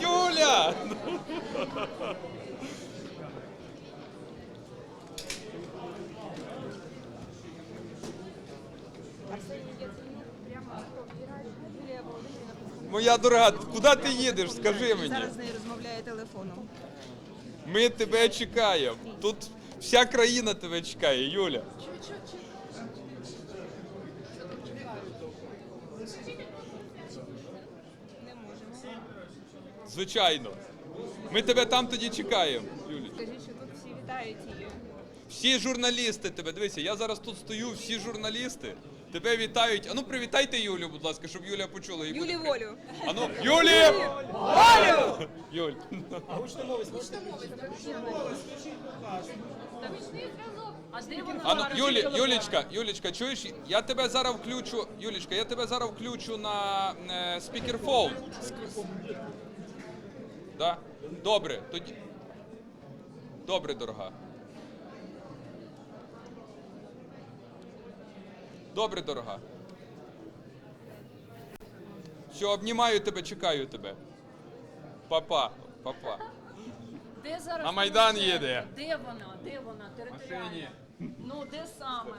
Юля! Моя дорога, куди ти їдеш? Скажи мені. Зараз з нею розмовляє телефоном. Ми тебе чекаємо. Тут вся країна тебе чекає, Юля. Не можемо. Звичайно. Ми тебе там тоді чекаємо, Юлі. Скажіть, що тут всі вітають її. Всі журналісти тебе. Дивися, я зараз тут стою, всі журналісти. Тебе вітають. Ану, привітайте Юлю, будь ласка, щоб Юля почула. Юлі волю. Ану, Юлі! Юль. А де вона? Ану, зараз? Юлі, Юлічка, Юлічка, чуєш? Я тебе зараз включу. Юлічка, я тебе зараз включу на е, спікерфон. Да? Добре, тоді. Добре, дорога. Добре, дорога. Все, обнімаю тебе, чекаю тебе. Папа, папа. Де зараз? На Майдан вона? їде. Де вона? Де вона? Територіально. Машині. Ну, де саме?